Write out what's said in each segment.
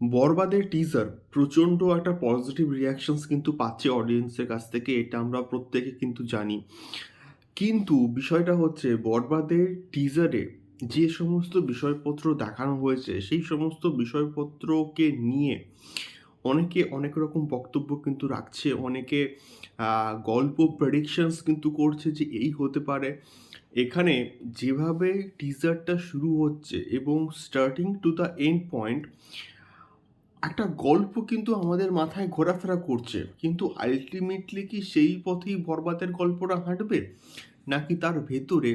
বরবাদের টিজার প্রচণ্ড একটা পজিটিভ রিয়াকশনস কিন্তু পাচ্ছে অডিয়েন্সের কাছ থেকে, এটা আমরা প্রত্যেকে কিন্তু জানি। কিন্তু বিষয়টা হচ্ছে, বরবাদের টিজারে যে সমস্ত বিষয়পত্র দেখানো হয়েছে, সেই সমস্ত বিষয়পত্রকে নিয়ে অনেকে অনেক রকম বক্তব্য কিন্তু রাখছে, অনেকে গল্প প্রেডিকশনস কিন্তু করছে যে এই হতে পারে। এখানে যেভাবে টিজারটা শুরু হচ্ছে এবং starting to the end point একটা গল্প কিন্তু আমাদের মাথায় ঘোরাফেরা করছে, কিন্তু আলটিমেটলি কি সেই পথেই বরবাদের গল্পটা হাঁটবে? নাকি তার ভেতরে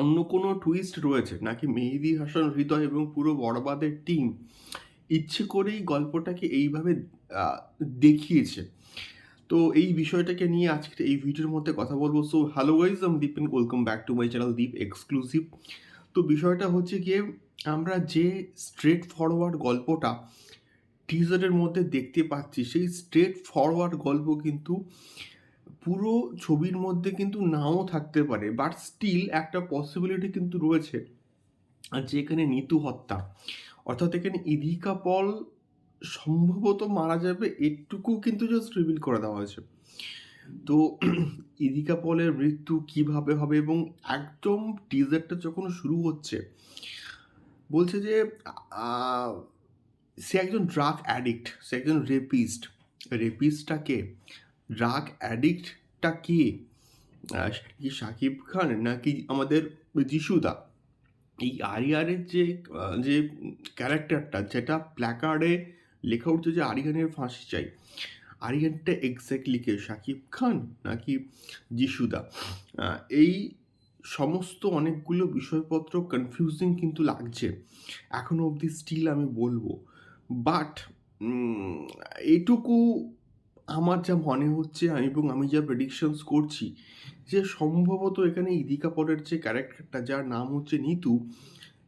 অন্য কোনো টুইস্ট রয়েছে? নাকি মেহেদি হাসান হৃদয় এবং পুরো বরবাদের টিম ইচ্ছে করেই গল্পটাকে এইভাবে দেখিয়েছে? তো এই বিষয়টাকে নিয়ে আজকে এই ভিডিওর মধ্যে কথা বলব। So hello guys am Deep welcome back to my channel Deep exclusive তো বিষয়টা হচ্ছে গিয়ে আমরা যে স্ট্রেট ফরওয়ার্ড গল্পটা টিজারের মধ্যে দেখতে পাচ্ছি, সেই স্ট্রেট ফরওয়ার্ড গল্প কিন্তু পুরো ছবির মধ্যে কিন্তু নাও থাকতে পারে বাট স্টিল একটা পসিবিলিটি কিন্তু রয়েছে। আর যেখানে নিতু হত্যা, অর্থাৎ এখানে ইদিকা পল সম্ভবত মারা যাবে এটুকু কিন্তু জাস্ট রিভিল করে দেওয়া হয়েছে। তো ইদিকা পলের মৃত্যু কীভাবে হবে এবং একদম টিজারটা যখন শুরু হচ্ছে বলছে যে সে একজন ড্রাগ অ্যাডিক্ট সে একজন রেপিস্ট রেপিস্টটা কে? ড্রাগ অ্যাডিক্টটা কে? কি শাকিব খান নাকি আমাদের যিশুদা? এই আরিয়ারের যে যে ক্যারেক্টারটা যেটা প্ল্যাকার্ডে লেখা উঠছে যে আরিয়ানের ফাঁসি চাই। আরিয়ানটা এক্স্যাক্টলি কে? শাকিব খান নাকি যিশুদা? এই সমস্ত অনেকগুলো বিষয়পত্র কনফিউজিং কিন্তু লাগছে। এখনও অবধি স্টিল আমি বলব। বাট এটুকু আমার যা মনে হচ্ছে এবং আমি যা প্রেডিকশনস করছি যে সম্ভবত এখানে ইদিকা পরের যে ক্যারেক্টারটা যার নাম হচ্ছে নিতু,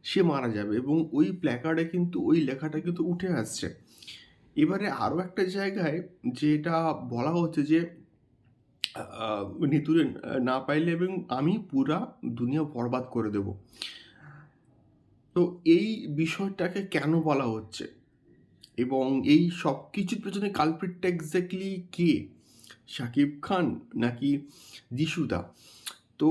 সে মারা যাবে এবং ওই প্ল্যাকার্ডে কিন্তু ওই লেখাটা কিন্তু উঠে আসছে। এবারে আরও একটা জায়গায় যেটা বলা হচ্ছে যে নিতুরে না পাইলে এবং আমি পুরা দুনিয়া বরবাদ করে দেব। তো এই বিষয়টাকে কেন বলা হচ্ছে? এবং এই সব কিছুর পেছনে কালপ্রিটটা এক্স্যাক্টলি কে? শাকিব খান নাকি যিশুদা? তো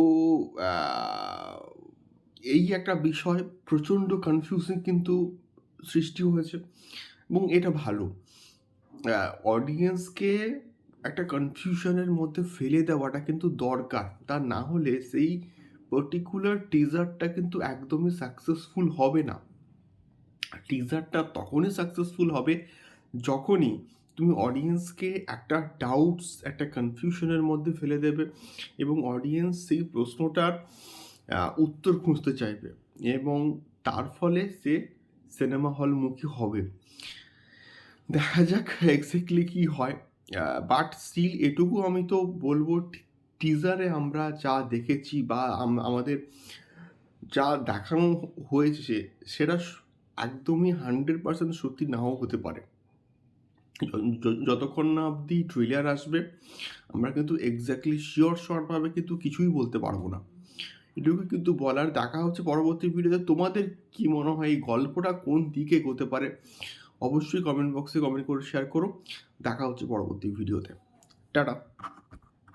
এই একটা বিষয় প্রচণ্ড কনফিউজিং কিন্তু সৃষ্টি হয়েছে এবং এটা ভালো। অডিয়েন্সকে একটা কনফিউশনের মধ্যে ফেলে দেওয়াটা কিন্তু দরকার। তা না হলে সেই পার্টিকুলার টিজারটা কিন্তু একদমই সাকসেসফুল হবে না। টিজারটা তখনই সাকসেসফুল হবে যখনই তুমি অডিয়েন্সকে একটা ডাউটস একটা কনফিউশনের মধ্যে ফেলে দেবে এবং অডিয়েন্স সেই প্রশ্নটার উত্তর খুঁজতে চাইবে এবং তার ফলে সে সিনেমা হলমুখী হবে। দেখা যাক এক্স্যাক্টলি কী হয়। বাট স্টিল এটুকু আমি তো বলব টিজারে আমরা যা দেখেছি বা আমাদের যা দেখানো হয়েছে সেটা একদমই হান্ড্রেড পার্সেন্ট সত্যি নাও হতে পারে। যতক্ষণ না অবধি ট্রেলার আসবে, আমরা কিন্তু এক্স্যাক্টলি শিওর শর্টভাবে কিন্তু কিছুই বলতে পারব না। এটুকু কিন্তু বলার, দেখা হচ্ছে পরবর্তী ভিডিওতে তোমাদের কি মনে হয়, এই গল্পটা কোন দিকে এগোতে পারে? অবশ্যই কমেন্ট বক্সে কমেন্ট করে শেয়ার করো। দেখা হচ্ছে পরবর্তী ভিডিওতে টাটা।